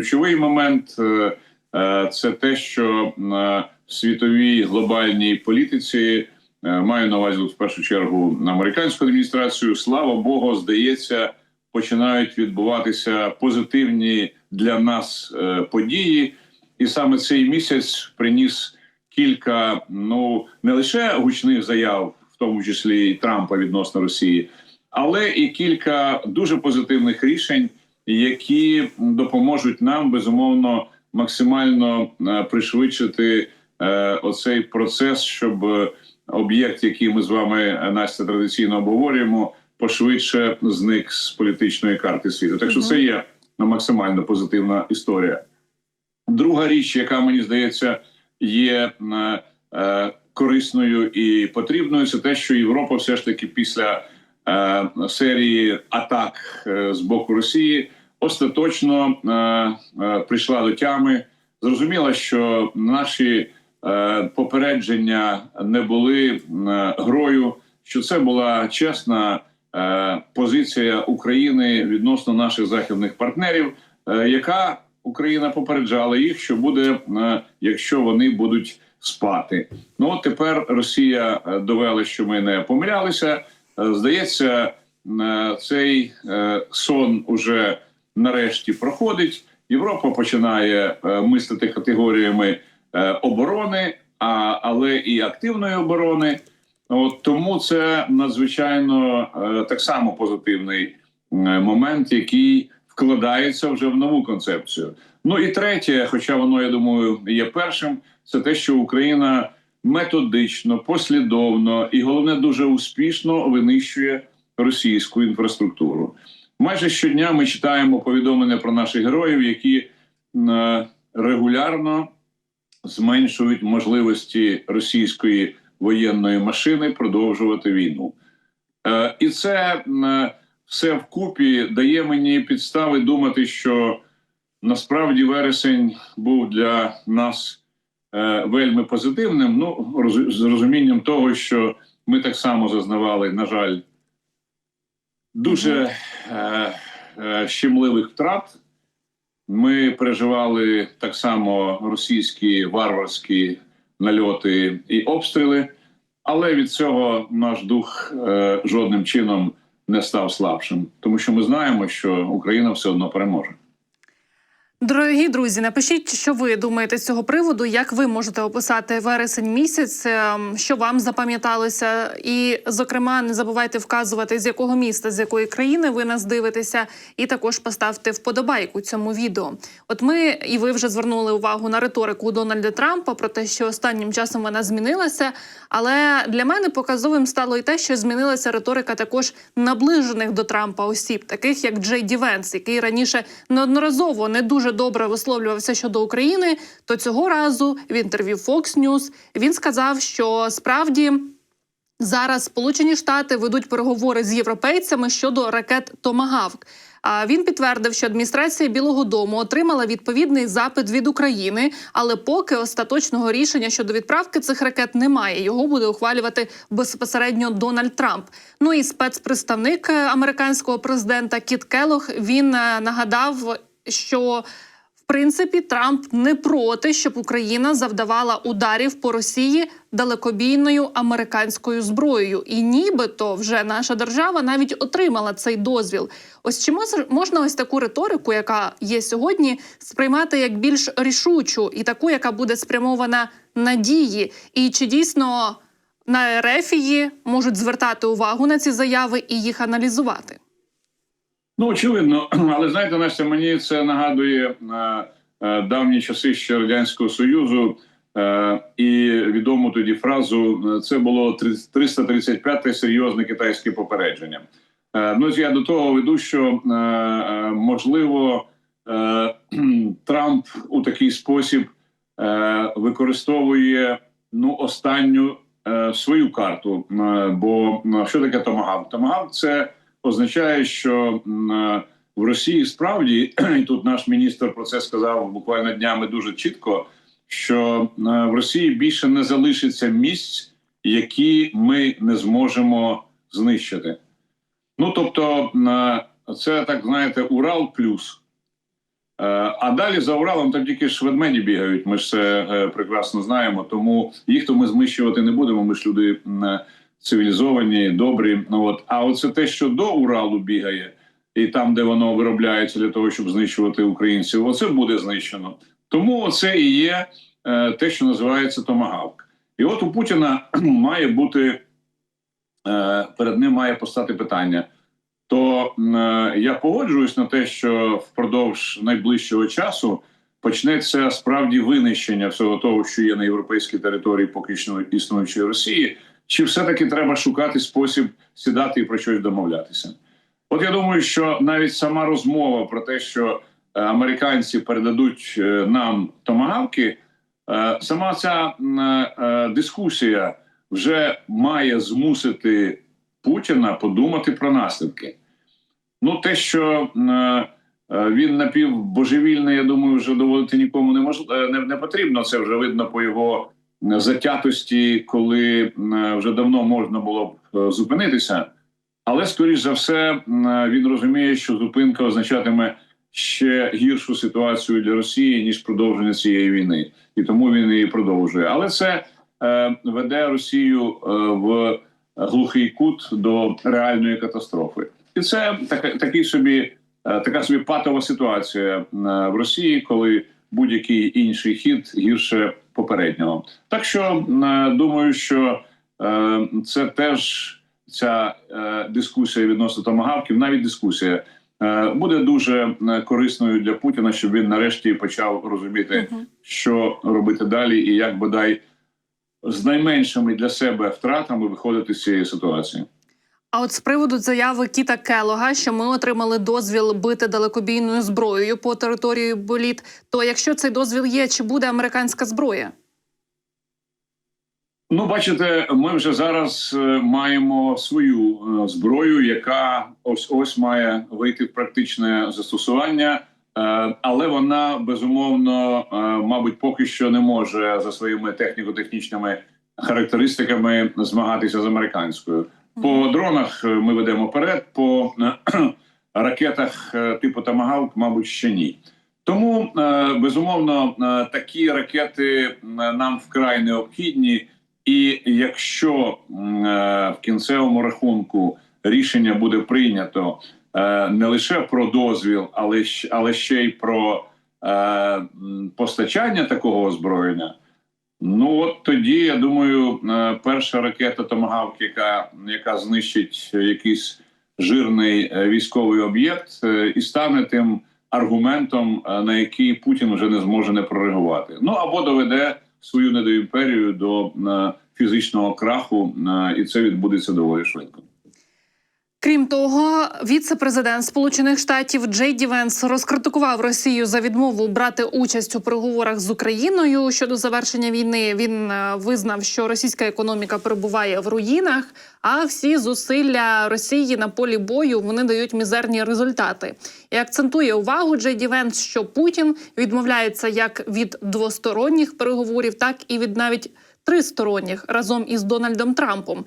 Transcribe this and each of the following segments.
ключовий момент е, е, це те, що е, в світовій глобальній політиці маю на увазі в першу чергу американську адміністрацію. Слава Богу, здається, починають відбуватися позитивні для нас події, і саме цей місяць приніс кілька ну не лише гучних заяв, в тому числі і Трампа відносно Росії, але і кілька дуже позитивних рішень, які допоможуть нам безумовно максимально е, пришвидшити е, оцей процес, щоб об'єкт, який ми з вами е, Настя традиційно обговорюємо, пошвидше зник з політичної карти світу. Так що це є ну, максимально позитивна історія. Друга річ, яка мені здається, є корисною і потрібною, це те, що Європа все ж таки після серії атак з боку Росії остаточно е, е, прийшла до тями. Зрозуміла, що наші е, попередження не були грою, що це була чесна позиція України відносно наших західних партнерів, яка Україна попереджала їх, що буде, якщо вони будуть спати. Ну от тепер Росія довела, що ми не помилялися. Здається, цей сон уже нарешті проходить. Європа починає е, мислити категоріями е, оборони, а, але і активної оборони. От тому це надзвичайно е, так само позитивний момент, який вкладається вже в нову концепцію. Ну і третє, хоча воно я думаю є першим, це те, що Україна методично, послідовно і головне дуже успішно винищує російську інфраструктуру. Майже щодня ми читаємо повідомлення про наших героїв, які е, регулярно зменшують можливості російської воєнної машини продовжувати війну. Е, і це е, все вкупі дає мені підстави думати, що насправді вересень був для нас вельми позитивним. Ну, з розумінням того, що ми так само зазнавали, на жаль, дуже е, щемливих втрат. Ми переживали так само російські варварські нальоти і обстріли, але від цього наш дух е, жодним чином не став слабшим, тому що ми знаємо, що Україна все одно переможе. Дорогі друзі, напишіть, що ви думаєте з цього приводу, як ви можете описати вересень місяць, ем, що вам запам'яталося, і, зокрема, не забувайте вказувати, з якого міста, з якої країни ви нас дивитеся, і також поставте вподобайку цьому відео. От ми і ви вже звернули увагу на риторику Дональда Трампа про те, що останнім часом вона змінилася. Але для мене показовим стало і те, що змінилася риторика також наближених до Трампа осіб, таких як Джей Ді Венс, який раніше неодноразово не дуже добре висловлювався щодо України. То цього разу в інтерв'ю Fox News він сказав, що справді. Зараз Сполучені Штати ведуть переговори з європейцями щодо ракет Томагавк. А він підтвердив, що адміністрація Білого Дому отримала відповідний запит від України, але поки остаточного рішення щодо відправки цих ракет немає. Його буде ухвалювати безпосередньо Дональд Трамп. Ну і спецпредставник американського президента Кіт Келох він е, нагадав, що в принципі Трамп не проти, щоб Україна завдавала ударів по Росії далекобійною американською зброєю, і нібито вже наша держава навіть отримала цей дозвіл. Ось чи мож- можна ось таку риторику, яка є сьогодні, сприймати як більш рішучу і таку, яка буде спрямована на дії, і чи дійсно на Ерефії можуть звертати увагу на ці заяви і їх аналізувати? Ну, очевидно, але знаєте, Настя, мені це нагадує е, е, давні часи ще радянського союзу. Е, і відому тоді фразу це було 335-те серйозне китайське попередження. Ну я до того веду, що можливо Трамп у такий спосіб використовує ну останню свою карту. Бо е, що таке томагавк? Томагавк – це означає, що е, в Росії справді і тут наш міністр про це сказав буквально днями дуже чітко. Що е, в Росії більше не залишиться місць, які ми не зможемо знищити. Ну тобто, е, це так знаєте, Урал плюс. А далі за Уралом там тільки ж ведмеді бігають. Ми ж це прекрасно знаємо. Тому їх то ми знищувати не будемо. Ми ж люди цивілізовані, добрі. Ну от а оце те, що до Уралу бігає, і там, де воно виробляється для того, щоб знищувати українців, оце буде знищено. Тому це і є е, те, що називається томагавк. І от у Путіна має бути е, перед ним має постати питання. То е, я погоджуюсь на те, що впродовж найближчого часу почнеться справді винищення всього того, що є на європейській території поки що існуючої Росії, чи все-таки треба шукати спосіб сідати і про щось домовлятися? От я думаю, що навіть сама розмова про те, що е, американці передадуть е, нам томагавки, е, сама ця дискусія вже має змусити Путіна подумати про наслідки. Ну, те, що він напівбожевільний, я думаю, вже доводити нікому не мож... не, не потрібно. Це вже видно по його затятості, коли вже давно можна було б е, зупинитися. Але, скоріш за все, він розуміє, що зупинка означатиме ще гіршу ситуацію для Росії ніж продовження цієї війни, і тому він її продовжує. Але це е, веде Росію е, в глухий кут до реальної катастрофи, і це така такий собі така собі патова ситуація в Росії, коли будь-який інший хід гірше попереднього. Так що е, думаю, що е, це теж ця е, дискусія відносно томагавків, навіть дискусія. Буде дуже корисною для Путіна, щоб він нарешті почав розуміти, Мгм. що робити далі, і як бодай з найменшими для себе втратами виходити з цієї ситуації. А от з приводу заяви Кіта Келога, що ми отримали дозвіл бити далекобійною зброєю по території боліт, то якщо цей дозвіл є, чи буде американська зброя? Ну, бачите, ми вже зараз е, маємо свою е, зброю, яка ось ось має вийти в практичне застосування, Е, але вона безумовно, мабуть, поки що не може за своїми техніко-технічними характеристиками змагатися з американською. По дронах е, ми ведемо вперед, по е, ракетах е, типу Тамагавк, мабуть, ще ні. Тому безумовно такі ракети нам вкрай необхідні. І якщо в кінцевому рахунку рішення буде прийнято не лише про дозвіл, але ще й про постачання такого озброєння, ну от тоді я думаю, е, перша ракета Томагавк, яка, яка знищить якийсь жирний е, військовий об'єкт, е, і стане тим аргументом, на який Путін вже не зможе не прореагувати. Ну або доведе свою недоімперію до фізичного краху, і це відбудеться доволі швидко. Крім того, віце-президент Сполучених Штатів Джей Ді Венс розкритикував Росію за відмову брати участь у переговорах з Україною щодо завершення війни. Він е, визнав, що російська економіка перебуває в руїнах, а всі зусилля Росії на полі бою вони дають мізерні результати. І акцентує увагу Джей Ді Венс, що Путін відмовляється як від двосторонніх переговорів, так і від навіть тристоронніх разом із Дональдом Трампом.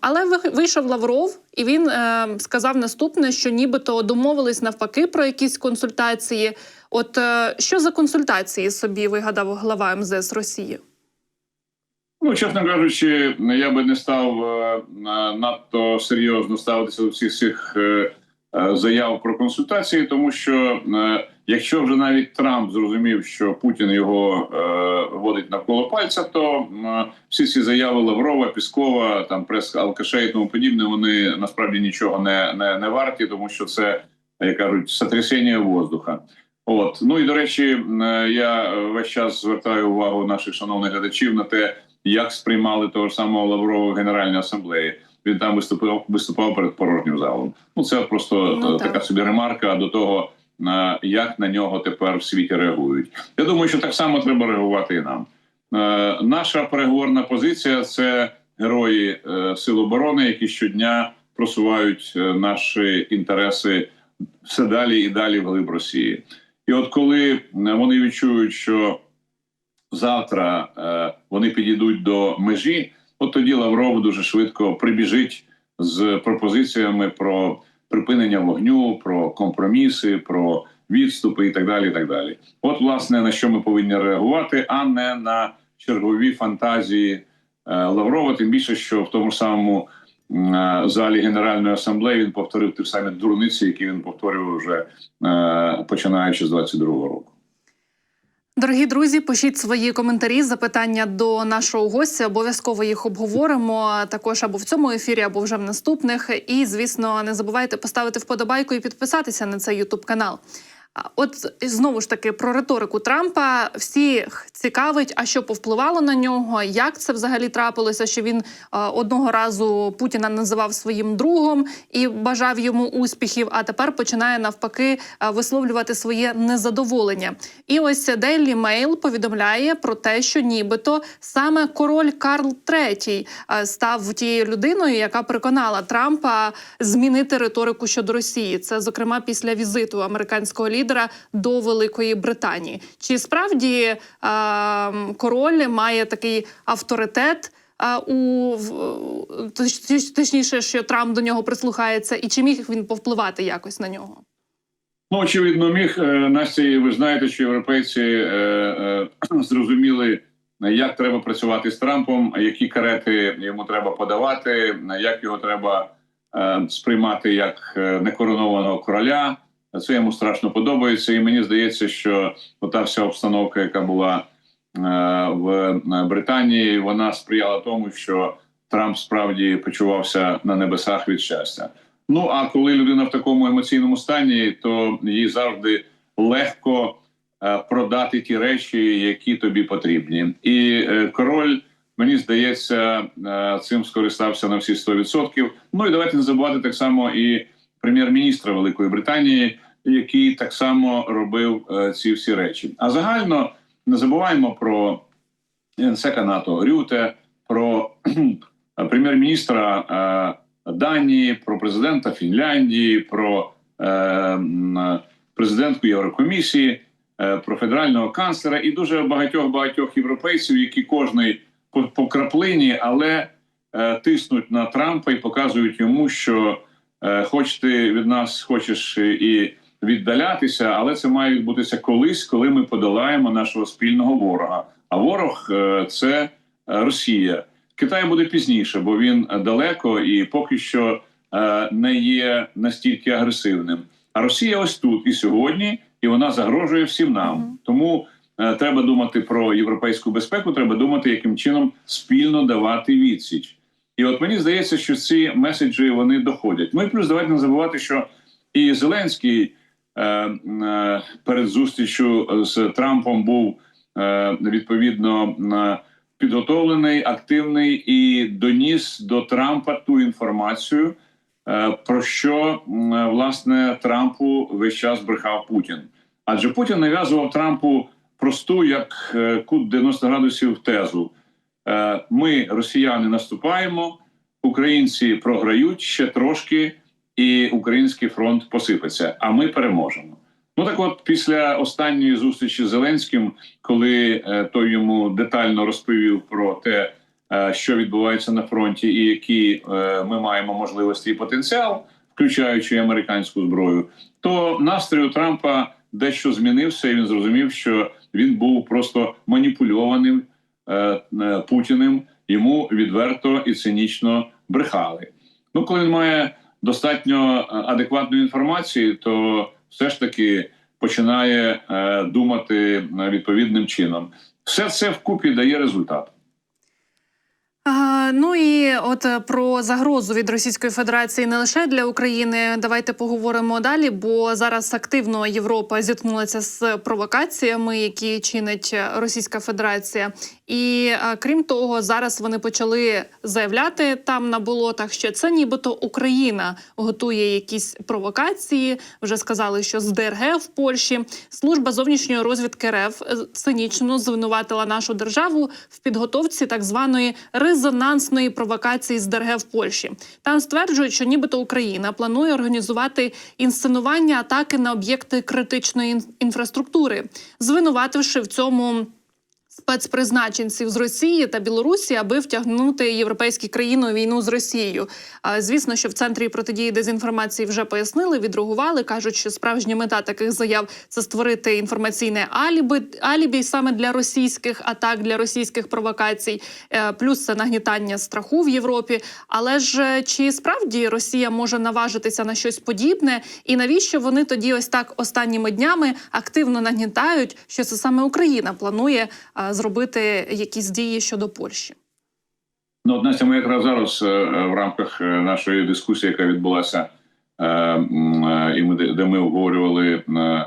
Але ви- вийшов Лавров, і він е, сказав наступне: що нібито домовились навпаки про якісь консультації. От е, що за консультації собі вигадав глава МЗС Росії? Ну, чесно кажучи, я би не став е, надто серйозно ставитися до всіх цих заяв про консультації, тому що якщо вже навіть Трамп зрозумів, що Путін його е, водить навколо пальця, то м, всі ці заяви Лаврова, Піскова, там прес Алкаша і тому подібне, вони насправді нічого не, не, не варті, тому що це, як кажуть, сотрясіння воздуха. От ну і до речі, е, я весь час звертаю увагу наших шановних глядачів на те, як сприймали того ж самого Лаврова в Генеральній асамблеї. Він там виступав виступав перед порожнім залом. Ну це просто Ну, е, так. така собі ремарка до того, е, як на нього тепер в світі реагують. Я думаю, що так само треба реагувати і нам. Е, Наша переговорна позиція це герої е, Сил оборони, які щодня просувають е, наші інтереси все далі і далі вглиб Росії. І от коли вони відчують, що завтра вони підійдуть до межі, от тоді Лавров дуже швидко прибіжить з пропозиціями про припинення вогню, про компроміси, про відступи і так далі. І так далі. От, власне, на що ми повинні реагувати, а не на чергові фантазії е, Лаврова. Тим більше, що в тому ж самому е, залі Генеральної асамблеї він повторив ті самі дурниці, які він повторював вже е, починаючи з 22-го року. Дорогі друзі, пишіть свої коментарі, запитання до нашого гостя. Обов'язково їх обговоримо також або в цьому ефірі, або вже в наступних. І звісно, не забувайте поставити вподобайку і підписатися на цей Ютуб канал. От знову ж таки про риторику Трампа всіх цікавить, а що повпливало на нього, як це взагалі трапилося, що він е, одного разу Путіна називав своїм другом і бажав йому успіхів, а тепер починає навпаки е, висловлювати своє незадоволення. І ось Daily Mail повідомляє про те, що нібито саме король Карл III е, став тією людиною, яка переконала Трампа змінити риторику щодо Росії. Це зокрема після візиту американського лідера до Великої Британії. Чи справді е, король має такий авторитет? е, У точніше, що Трамп до нього прислухається, і чи міг він повпливати якось на нього? Ну, очевидно, міг Е, Настя. Ви знаєте, що європейці е, е, зрозуміли, як треба працювати з Трампом, які карети йому треба подавати, як його треба е, сприймати як е, некоронованого короля. Це йому страшно подобається, і мені здається, що ота вся обстановка, яка була е, в Британії, вона сприяла тому, що Трамп справді почувався на небесах від щастя. Ну а коли людина в такому емоційному стані, то їй завжди легко е, продати ті речі, які тобі потрібні. І е, король, мені здається, цим скористався на всі 100%. Ну і давайте не забувати так само і прем'єр-міністра Великої Британії, який так само робив е, ці всі речі. А загально не забуваємо про генсека НАТО Рюте, про прем'єр-міністра е, Данії, про президента Фінляндії, про е, президентку Єврокомісії, про федерального канцлера і дуже багатьох багатьох європейців, які кожний по, по краплині, але тиснуть на Трампа і показують йому, що хоч ти від нас хочеш і віддалятися, але це має відбутися колись, коли ми подолаємо нашого спільного ворога. А ворог е, це е, Росія. Китай буде пізніше, бо він е, далеко і поки що е, не є настільки агресивним. А Росія ось тут і сьогодні, і вона загрожує всім нам. Тому е, треба думати про європейську безпеку. Треба думати, яким чином спільно давати відсіч. І от мені здається, що ці меседжі вони доходять. Ну і плюс давайте не забувати, що і Зеленський е, е, перед зустрічю з Трампом був е, відповідно на підготовлений, активний і доніс до Трампа ту інформацію, е, про що м, власне Трампу весь час брехав Путін. Адже Путін нав'язував Трампу просту, як е, кут 90 градусів тезу. Е, Ми, росіяни, наступаємо, українці програють ще трошки, і український фронт посипеться. А ми переможемо. Ну так, от, після останньої зустрічі з Зеленським, коли е, той йому детально розповів про те, е, що відбувається на фронті, і які ми маємо можливості і потенціал, включаючи американську зброю, то настрій у Трампа дещо змінився, і він зрозумів, що він був просто маніпульованим Путіним. Йому відверто і цинічно брехали. Ну, коли він має достатньо е, адекватної інформації, то все ж таки починає е, думати е, відповідним чином. Все це вкупі дає результат. Ну і от е, про загрозу від Російської Федерації не лише для України. Давайте поговоримо далі, бо зараз активно Європа зіткнулася з провокаціями, які чинить Російська Федерація. І крім того, зараз вони почали заявляти там на болотах, що це нібито Україна готує якісь провокації. Вже сказали, що з ДРГ в Польщі служба зовнішньої розвідки РФ е, цинічно звинуватила нашу державу в підготовці так званої резонансної провокації з ДРГ в Польщі. Там стверджують, що нібито Україна планує організувати інсценування атаки на об'єкти критичної інфраструктури, звинувативши в цьому спецпризначенців з Росії та Білорусі, аби втягнути європейські країни у війну з Росією. Звісно, що в центрі протидії дезінформації вже пояснили, відреагували. кажуть, що справжня мета таких заяв це створити інформаційне алібі, алібі саме для російських атак, для російських провокацій. Е, Плюс це нагнітання страху в Європі. Але ж е, чи справді Росія може наважитися на щось подібне? І навіщо вони тоді ось так останніми днями активно нагнітають, що це саме Україна планує а, зробити якісь дії щодо Польщі? Ну, Настя, ми якраз зараз е, в рамках е, нашої дискусії, яка відбулася, е, е, і ми де ми обговорювали е,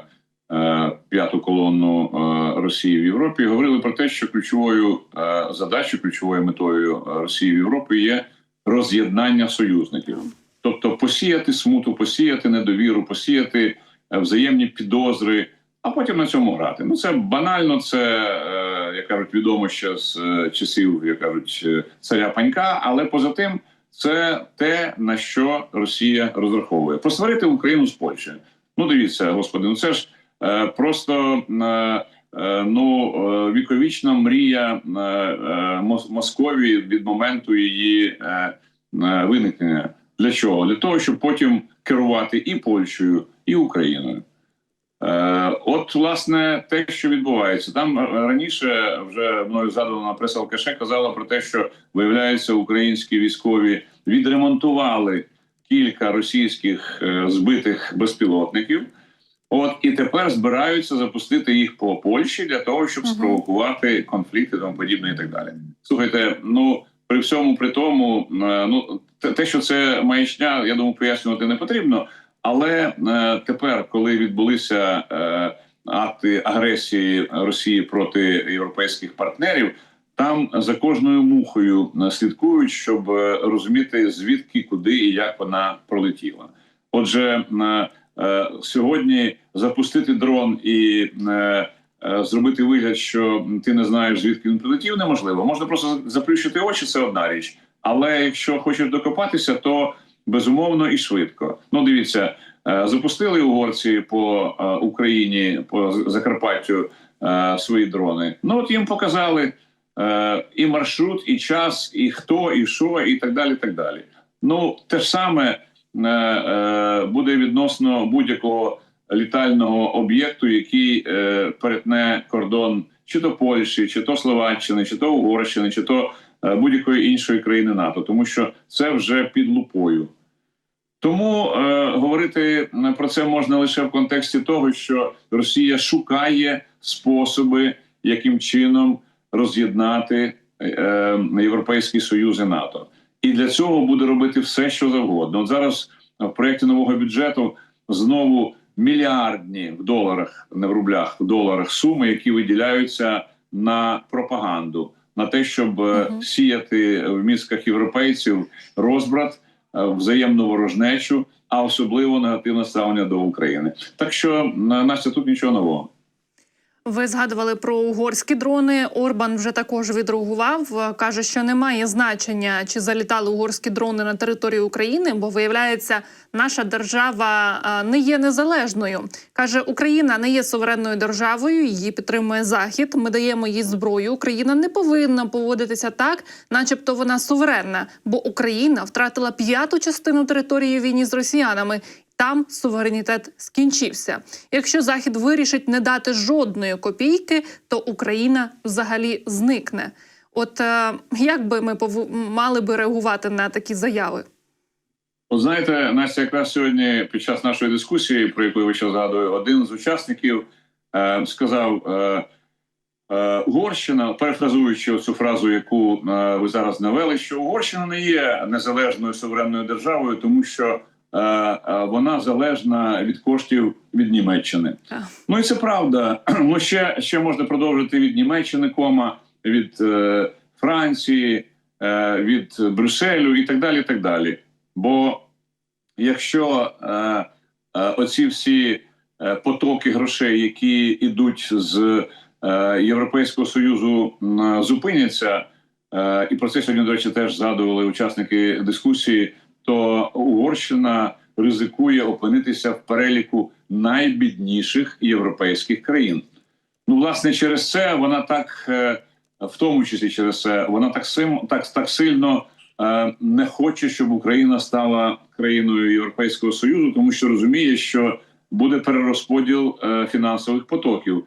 е, п'яту колонну е, Росії в Європі, говорили про те, що ключовою е, задачею, ключовою метою е, Росії в Європі є роз'єднання союзників, тобто посіяти смуту, посіяти недовіру, посіяти е, взаємні підозри. А потім на цьому грати. Ну це банально, це е, як кажуть, відомо ще з е, часів, як кажуть, е, царя панька. Але поза тим, це те на що Росія розраховує. Посварити Україну з Польщею. Ну дивіться, господи, ну це ж просто ну віковічна мрія Московії від моменту її виникнення. Для чого? Для того, щоб потім керувати і Польщею, і Україною. Е, От, власне, те, що відбувається, там е, раніше вже мною згадувана преса Алкаше казала про те, що виявляється, українські військові відремонтували кілька російських е, збитих безпілотників. От і тепер збираються запустити їх по Польщі для того, щоб спровокувати конфлікти, тому подібне, і так далі. Слухайте, ну при всьому при тому, ну те, що це маячня, я думаю, пояснювати не потрібно. Але е, тепер, коли відбулися е, акти агресії Росії проти європейських партнерів, там за кожною мухою слідкують, щоб е, розуміти звідки, куди і як вона пролетіла. Отже, сьогодні запустити дрон і зробити вигляд, що ти не знаєш звідки він прилетів, неможливо. Можна просто заплющити очі, це одна річ. Але якщо хочеш докопатися, то безумовно і швидко. Ну, дивіться, е, запустили угорці по е, Україні, по Закарпаттю е, свої дрони. Ну от їм показали і маршрут, і час, і хто, і що, і так далі. так далі. Ну, те ж саме буде відносно будь-якого літального об'єкту, який перетне кордон чи то Польщі, чи то Словаччини, чи то Угорщини, чи то будь-якої іншої країни НАТО, тому що це вже під лупою. Тому е, говорити про це можна лише в контексті того, що Росія шукає способи, яким чином роз'єднати е, Європейський Союз і НАТО, і для цього буде робити все, що завгодно. От зараз в проєкті нового бюджету знову мільярдні в доларах, не в рублях, в доларах суми, які виділяються на пропаганду, на те, щоб uh -huh. сіяти в мізках європейців розбрат, е, взаємну ворожнечу, а особливо негативне ставлення до України. Так що на- Настя, тут нічого нового. Ви згадували про угорські дрони. Орбан вже також відреагував. каже, що немає значення, чи залітали угорські дрони на територію України, бо виявляється, наша держава е, не є незалежною. каже, Україна не є суверенною державою. Її підтримує Захід. Ми даємо їй зброю. Україна не повинна поводитися так, начебто вона суверенна, бо Україна втратила п'яту частину території війні з росіянами. Там суверенітет скінчився. Якщо Захід вирішить не дати жодної копійки, то Україна взагалі зникне. От е, як би ми мали би реагувати на такі заяви? От знаєте, Настя, якраз сьогодні під час нашої дискусії, про яку я ще згадую, один з учасників е, сказав: е, е, Угорщина, перефразуючи цю фразу, яку е, ви зараз навели, що Угорщина не є незалежною суверенною державою, тому що вона залежна від коштів від Німеччини. Ну і це правда. Ну ще, ще можна продовжити від Німеччини, кома від е, Франції, е, від Брюсселю і так далі. і так далі. Бо якщо е, е, оці всі е, потоки грошей, які йдуть з е, Європейського союзу, зупиняться, е, і про це сьогодні, до речі, теж згадували учасники дискусії, то Угорщина ризикує опинитися в переліку найбідніших європейських країн. Ну, власне, через це вона так, е, в тому числі через це, вона так сим, так, так сильно е, не хоче, щоб Україна стала країною Європейського Союзу, тому що розуміє, що буде перерозподіл е, фінансових потоків.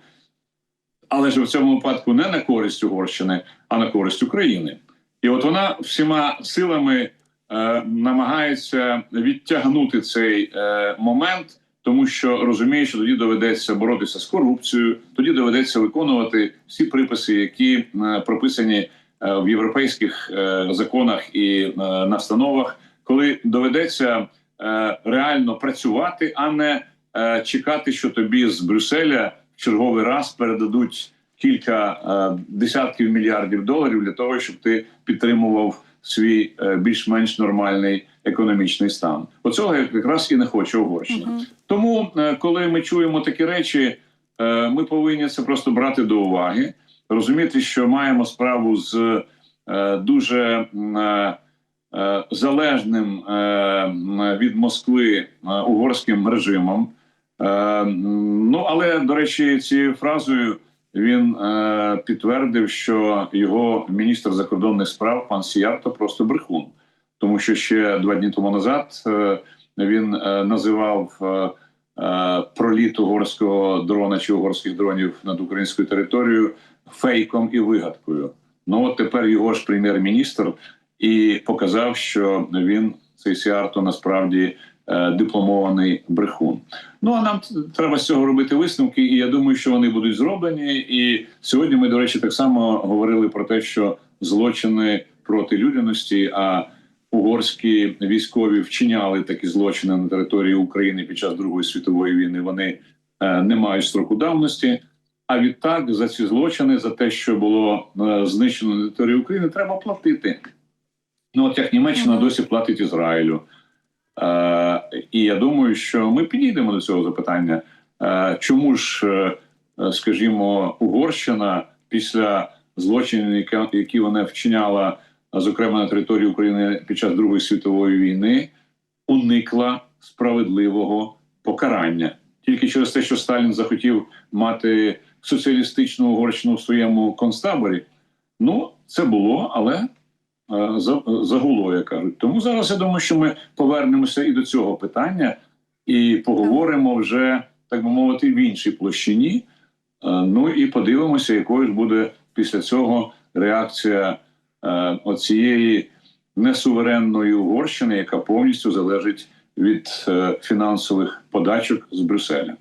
Але ж в цьому випадку не на користь Угорщини, а на користь України. І от вона всіма силами е, намагається відтягнути цей е, момент, тому що розуміє, що тоді доведеться боротися з корупцією, тоді доведеться виконувати всі приписи, які е, прописані в європейських законах і настановах, коли доведеться реально працювати, а не чекати, що тобі з Брюсселя в черговий раз передадуть кілька десятків мільярдів доларів для того, щоб ти підтримував свій е, більш-менш нормальний економічний стан. Оцього якраз і не хоче Угорщина. Мгм. Тому, е, коли ми чуємо такі речі, е, ми повинні це просто брати до уваги, розуміти, що маємо справу з дуже залежним від Москви угорським режимом. Ну але до речі, цією фразою він е, підтвердив, що його міністр закордонних справ пан Сіярто просто брехун, тому що ще два дні тому назад е, він е, називав е, е, проліт угорського дрона чи угорських дронів над українською територією фейком і вигадкою. Ну от тепер його ж прем'єр-міністр і показав, що він цей Сіарто насправді дипломований брехун. Ну а нам треба з цього робити висновки, і я думаю, що вони будуть зроблені. І сьогодні ми, до речі, так само говорили про те, що злочини проти людяності, а угорські військові вчиняли такі злочини на території України під час Другої світової війни. Вони е, не мають строку давності. А відтак за ці злочини, за те, що було е, знищено на території України, треба платити. Ну от як Німеччина досі платить Ізраїлю. Е, і я думаю, що ми підійдемо до цього запитання. Е, чому ж, е, скажімо, Угорщина після злочинів, які вона вчиняла, зокрема на території України під час Другої світової війни, уникла справедливого покарання тільки через те, що Сталін захотів мати соціалістичну Угорщину в своєму концтаборі. Ну, це було, але загуло, як кажуть. Тому зараз я думаю, що ми повернемося і до цього питання, і поговоримо вже, так би мовити, в іншій площині. Е, Ну і подивимося, якою ж буде після цього реакція е, оцієї несуверенної Угорщини, яка повністю залежить від е, фінансових подачок з Брюсселя.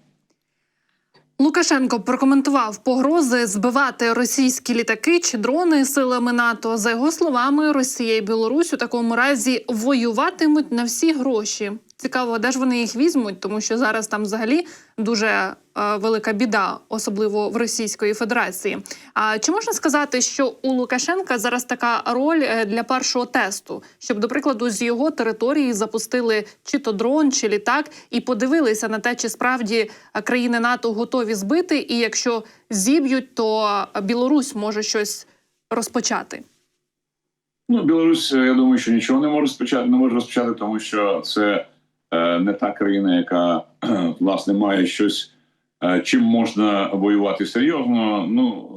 Лукашенко прокоментував погрози збивати російські літаки чи дрони силами НАТО. За його словами, Росія і Білорусь у такому разі воюватимуть на всі гроші. Цікаво, де ж вони їх візьмуть, тому що зараз там взагалі дуже е, велика біда, особливо в Російської Федерації. А чи можна сказати, що у Лукашенка зараз така роль е, для першого тесту, щоб, до прикладу, з його території запустили чи то дрон, чи літак, і подивилися на те, чи справді е, країни НАТО готові збити, і якщо зіб'ють, то Білорусь може щось розпочати. Ну, Білорусь, е, я думаю, що нічого не може розпочати, не може розпочати, тому що це не та країна, яка власне має щось, е, чим можна воювати серйозно. Ну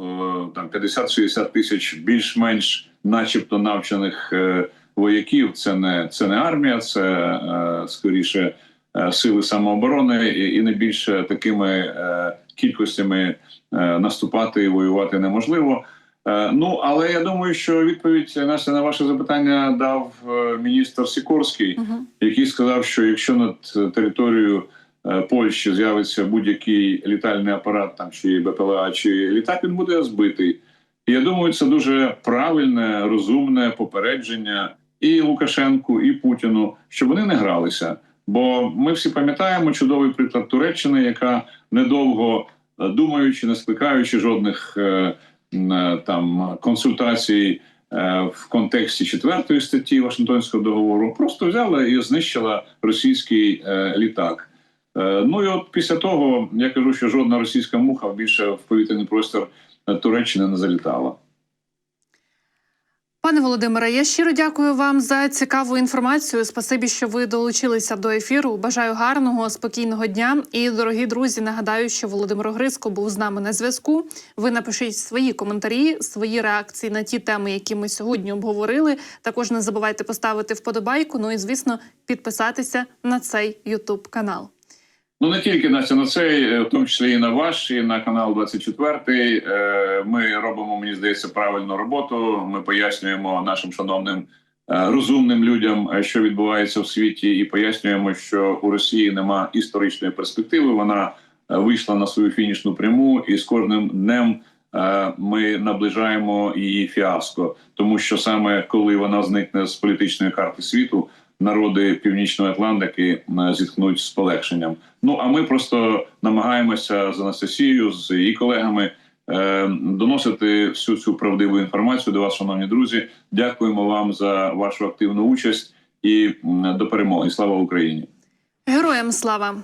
е, там 50-60 тисяч більш-менш, начебто, навчених е, вояків. Це не це не армія, це е, скоріше е, сили самооборони, і, не більше такими е, кількостями е, наступати і воювати неможливо. Е, Ну але я думаю, що відповідь Настя, на ваше запитання дав е, міністр Сікорський, Угу. який сказав, що якщо над територією е, Польщі з'явиться будь-який літальний апарат, там чи БПЛА, чи літак, він буде збитий. І я думаю, це дуже правильне, розумне попередження і Лукашенку, і Путіну, щоб вони не гралися. Бо ми всі пам'ятаємо чудовий приклад Туреччини, яка недовго думаючи, не скликаючи жодних там консультацій е, в контексті четвертої статті Вашингтонського договору, просто взяла і знищила російський е, літак. Е, Ну і от після того я кажу, що жодна російська муха більше в повітряний простір е, Туреччини не залітала. Пане Володимире, я щиро дякую вам за цікаву інформацію. Спасибі, що ви долучилися до ефіру. Бажаю гарного, спокійного дня. І дорогі друзі, нагадаю, що Володимир Грицько був з нами на зв'язку. Ви напишіть свої коментарі, свої реакції на ті теми, які ми сьогодні обговорили. Також не забувайте поставити вподобайку. Ну і звісно, підписатися на цей Ютуб канал. Ну не тільки Настя, на цей, е, в тому числі і на ваш, і на канал 24. Е, Ми робимо, мені здається, правильну роботу. Ми пояснюємо нашим шановним е, розумним людям, що відбувається в світі, і пояснюємо, що у Росії нема історичної перспективи. Вона вийшла на свою фінішну пряму, і з кожним днем ми наближаємо її фіаско, тому що саме коли вона зникне з політичної карти світу. Народи Північної Атлантики зітхнуть з полегшенням. Ну а ми просто намагаємося з Анастасією, з її колегами е, доносити всю цю правдиву інформацію до вас, шановні друзі. Дякуємо вам за вашу активну участь і до перемоги. Слава Україні! Героям слава!